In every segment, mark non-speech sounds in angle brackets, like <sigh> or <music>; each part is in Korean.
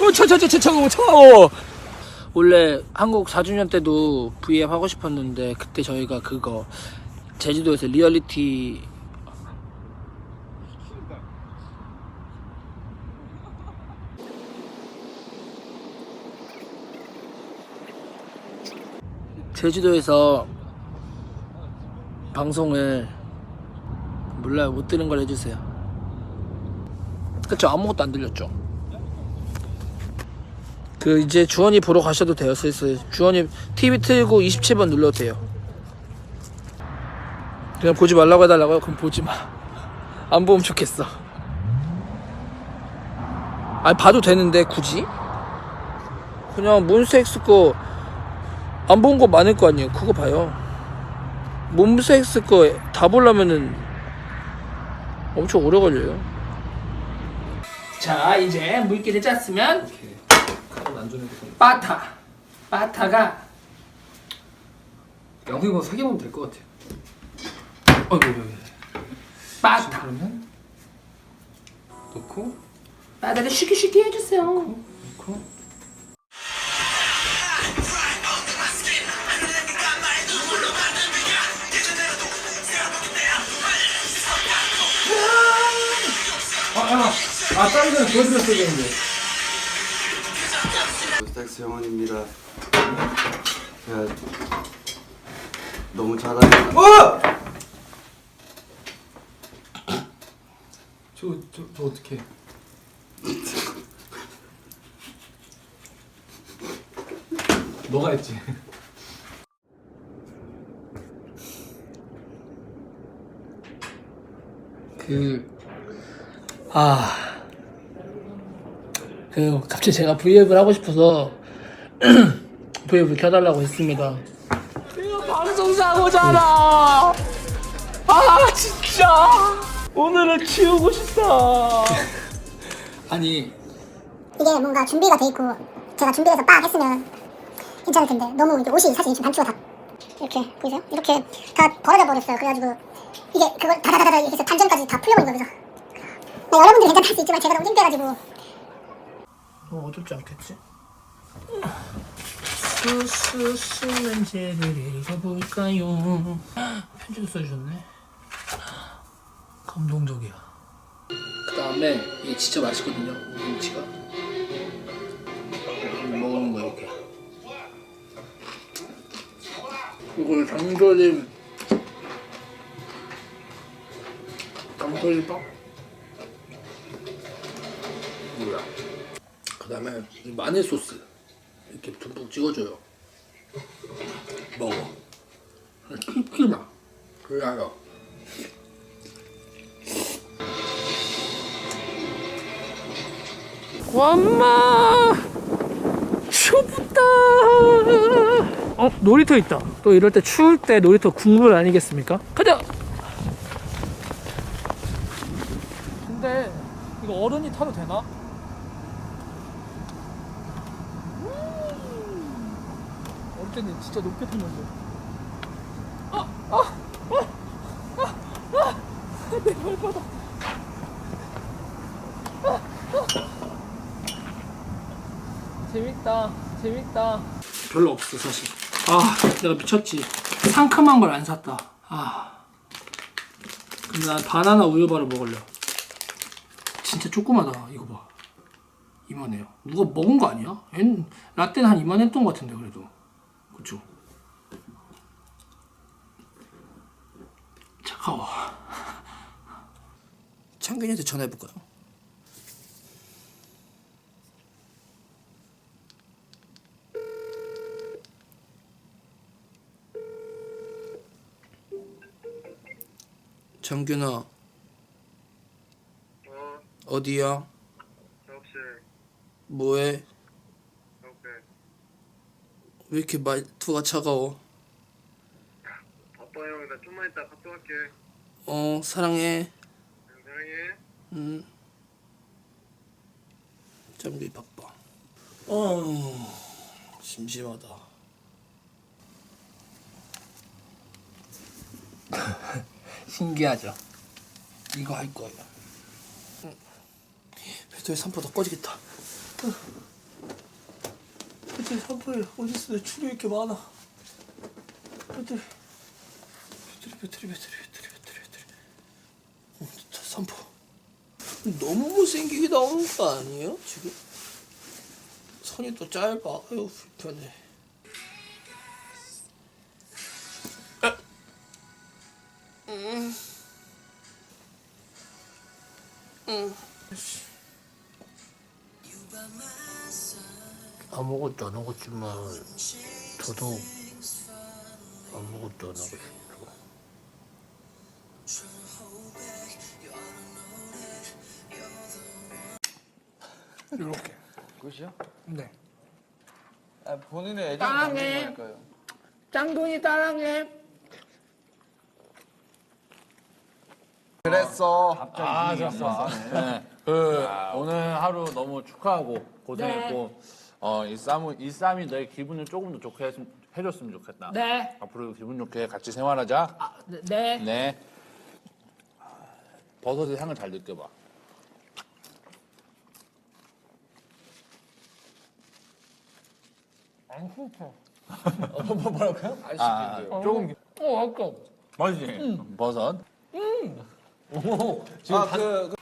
어, 저, 저, 저, 저, 저, 저. 원래 한국 4주년 때도 V앱 하고 싶었는데 그때 저희가 그거 제주도에서 리얼리티 제주도에서 방송을 몰라요. 못 들은 걸 해주세요. 그쵸? 아무것도 안 들렸죠 그 이제 주원이 보러 가셔도 돼요 슬슬. 주원이 TV 틀고 27번 눌러도 돼요. 그냥 보지 말라고 해달라고요? 그럼 보지 마안 <laughs> 보면 좋겠어. 아니 봐도 되는데 굳이? 그냥 몬스엑스 거 안 본 거 많을 거 아니에요. 그거 봐요. 몬스엑스 거 다 보려면은 엄청 오래 걸려요. 자 이제 물기를 짰으면 카드 안전해도 빠타 빠타가 영희 이거 세개 보면 될 것 같아요. 어이구, 어이구. 빠타 그러면 넣고 빠타를 쉽게 쉽게 해주세요 넣고 아, 아, 아, 다른 데는 보여드렸어야 되는데. 몬스타엑스 영원입니다. 제가 너무 잘하니까 어! 저, 저, 저 어떻게? 너가 했지. 그, 아, 그, 갑자기 제가 V앱을 하고 싶어서 <clears throat> V앱을 켜달라고 했습니다. 이거 방송사고잖아! 아, 진짜! 오늘은 치우고 싶다! <laughs> 아니, 이게 뭔가 준비가 돼 있고 제가 준비해서 빡 했으면 괜찮을 텐데 너무 이게 옷이 사실 지금 단추가 다 이렇게 보이세요? 이렇게 다 벌어져 버렸어요. 그래가지고 이게 그걸 다다다다 이렇게 해서 단전까지 다 풀려버린 거죠. 네, 여러분들이 괜찮다 할수 있지만 제가 너무 창피해가지고 뭐 어둡지 않겠지? 수수수 문제를 읽어볼까요? 편지도 써주셨네. 감동적이야. 그 다음에 이게 진짜 맛있거든요. 김치가. 먹는 거 이렇게. 이걸 장조림 장조림밥 뭐야? 그 다음에 마늘 소스 이렇게 듬뿍 찍어줘요. 먹어. 깊기나 그래요. 엄마 춥다. 어 놀이터 있다. 또 이럴 때 추울 때 놀이터 국물 아니겠습니까? 가자. 근데 이거 어른이 타도 되나? 어릴 때는 진짜 높게 탔는데. 아, 아, 아, 아, 아, 내 발바닥. 아, 아. 재밌다, 재밌다. 별로 없어 사실. 아, 내가 미쳤지. 상큼한 걸 안 샀다. 아. 근데 난 바나나 우유바를 먹을래. 진짜 조그마다. 이거 봐. 이만해요. 누가 먹은 거 아니야? 얜 라떼는 한 이만 했던 것 같은데 그래도. 그쵸? 차가워. <laughs> 창균이한테 전화해볼까요? 창균아 어, 어디야? 작업실 뭐해? 오케이 왜 이렇게 말투가 차가워? 바빠 형 나 좀만 이따 카톡 할게. 어 사랑해. 응, 사랑해. 음 짱비 바빠. 어 심심하다. <laughs> 신기하죠? 이거 할 거예요. 배터리 3%더 꺼지겠다 배터리 3%에 어딨어 내 줄이 이렇게 많아. 배터리 배터리 배터리 배터리 배터리 배터리 배터리. 어, 자, 3%. 너무 못생기게 나오는 거 아니에요 지금? 선이 또 짧아. 아유 불편해. 아 무것도 안 하고 있지만 저도 아무것도 안 하고 싶어 이렇게 끝이야? 네 아, 본인의 애정 따랑해. 담는 거니까요. 짱둥이 따랑해 그랬어. 아, 좋았어. 네. 그 오늘 하루 너무 축하하고 고생했고 어, 이 쌈이 이 쌈이 내 기분을 조금 더 좋게 해줬으면 좋겠다. 네 앞으로 기분 좋게 같이 생활하자. 아, 네. 네. 버섯의 향을 잘 느껴봐. <laughs> 아, 조금 어 아까 맛있지. 버섯. 아, 그, 그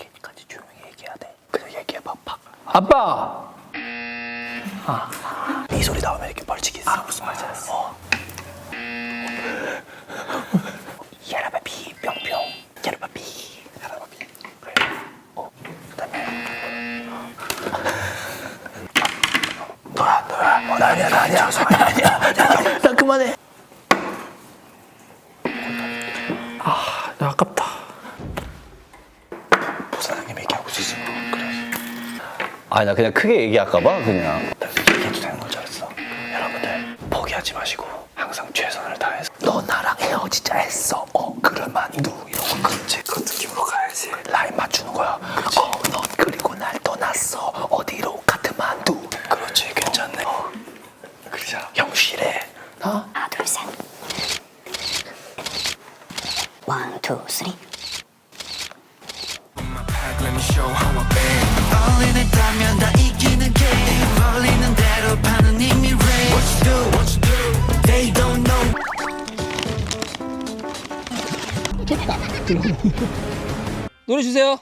아빠 이 소리 나오면 이렇게 벌칙 있어. 아, 무슨 말인지 알았어. 어. 야라바비 뿅뿅. 야라바비. 야라바비. 그래. 어. 그다음에 너야 너야. 어, 나 아니야 나 아니야. 나 아니야. 야, 나 그만해. 아, 나 아깝다. 부사장님 얘기하고 있었어. 그래. 아니 나 그냥 크게 얘기할까봐 그냥 하지 마시고 항상 최선을 다해서 너 나랑 헤어지자 했어. 어 그럴만두 이런 거 그렇지. 그 느낌으로 가야지. 라인 맞추는 거야. 어넌 그리고 날 떠났어. 어디로 카트만두. 그렇지 괜찮네. 어. 그러자 형실에 어? 하나 둘셋 원, 투, 쓰리 bang 어린애다면 다 이기는 게임 걸리는 대로 파는 이미 do, what you do 노래 주세요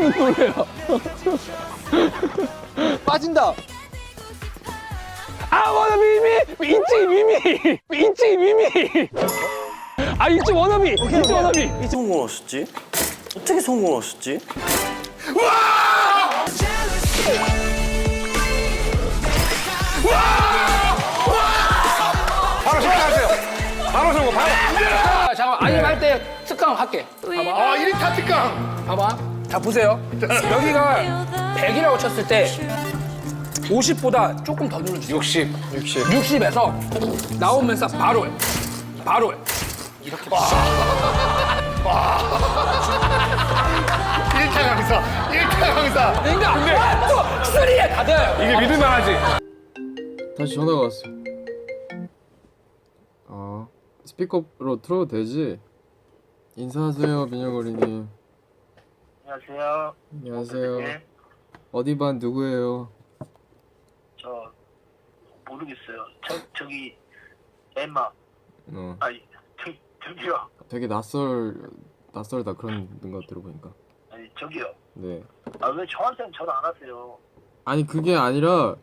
<laughs> 빠진다. 아 워너비 미미! 인증 미미! 인증 미미! 아 인증 워너비! 인증 워너비! 성공하셨지? 어떻게 성공하셨지? 바로 실패하세요. 바로 성공, 바로. 아, 잠깐만. 아니 할 때 특강 할게. 봐봐. 아, 1타 특강. 봐봐 자 보세요 여기가 100이라고 쳤을 때 50보다 조금 더 눌러주세요 60. 60. 60에서 나오면서 바로 해. 바로 해. 이렇게 1타 강사. 1타 강사. 그러니까 근데 또 쓰리에 다들 이게 믿을만하지. 다시 전화가 왔어. 아 스피커로 틀어도 되지? 인사하세요 민혁 어린이. 안녕하세요. 안녕하세요. 네, 어디 반 누구예요? 저 모르겠어요. 저 저기 엠마 어 아니 저, 저기요. 되게 낯설 낯설다 그런 거 들어보니까. 아니 저기요. 네. 아 왜 저한테는 전화 안 하세요? 아니 그게 아니라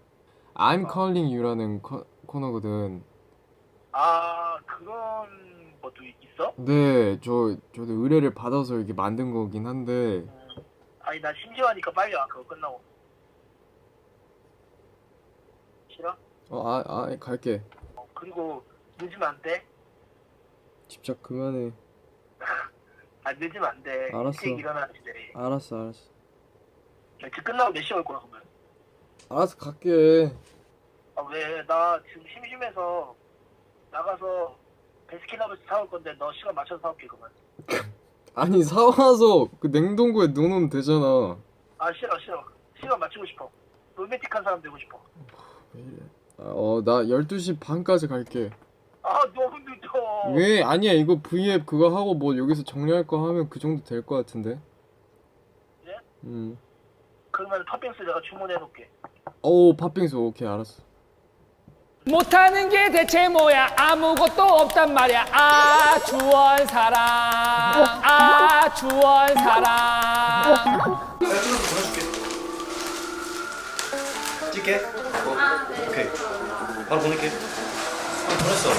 I'm calling you라는 코, 코너거든. 아 그런 것도 있어? 네, 저 저도 의뢰를 받아서 이렇게 만든 거긴 한데 아니 나 심지어 하니까 빨리 와 그거 끝나고. 싫어? 어, 아, 아 갈게. 어, 그리고 늦으면 안 돼? 집착 그만해. <laughs> 아 늦으면 안 돼. 알았어. 일찍 일어나야지. 알았어, 알았어. 저 끝나고 몇 시에 올 거야 그러면? 알았어 갈게. 아 왜? 나 지금 심심해서 나가서 베스킨라빈스 사올 건데 너 시간 맞춰서 사올게 그만. 아니 사와서 그 냉동고에 넣어놓으면 되잖아. 아 싫어 싫어. 시간 맞추고 싶어. 로맨틱한 사람 되고 싶어. 어나 12시 반까지 갈게. 아 너무 늦어. 왜 아니야 이거 V앱 그거 하고 뭐 여기서 정리할 거 하면 그 정도 될 거 같은데. 예? 음. 그러면 팥빙수 내가 주문해 놓을게. 오 팥빙수 오케이 알았어. 못하는 게 대체 뭐야 아무것도 없단 말이야 아 주원 사랑 아 주원 사랑 찍게? 어, 오케이. 바로 보낼게. 아, 보냈어.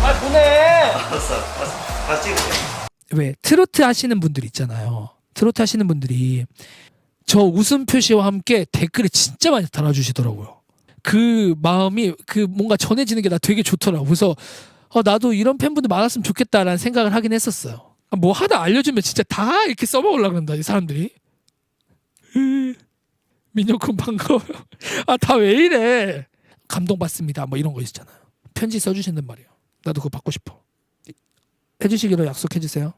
아 보내 알았어. 알았어. 다 찍을게. 왜 트로트 하시는 분들 있잖아요. 트로트 하시는 분들이 저 웃음 표시와 함께 댓글을 진짜 많이 달아주시더라고요. 그 마음이 그 뭔가 전해지는 게 나 되게 좋더라고. 그래서 어, 나도 이런 팬분들 많았으면 좋겠다라는 생각을 하긴 했었어요. 아, 뭐 하다 알려주면 진짜 다 이렇게 써먹으려고 그런다 이 사람들이. 으, <laughs> 민혁군 반가워요. 아 다 왜 이래? 감동받습니다. 뭐 이런 거 있잖아요. 편지 써주신단 말이에요. 나도 그거 받고 싶어. 해주시기로 약속해 주세요.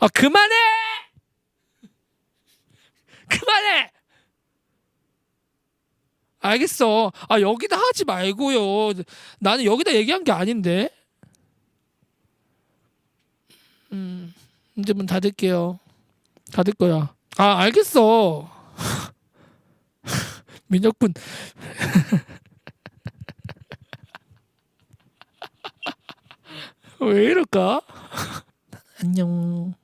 아 그만해! <laughs> 그만해! 알겠어. 아 여기다 하지 말고요. 나는 여기다 얘기한 게 아닌데. 음 이제 문 닫을게요. 닫을 거야. 아 알겠어. <laughs> 민혁군 <laughs> 왜 이럴까? 안녕.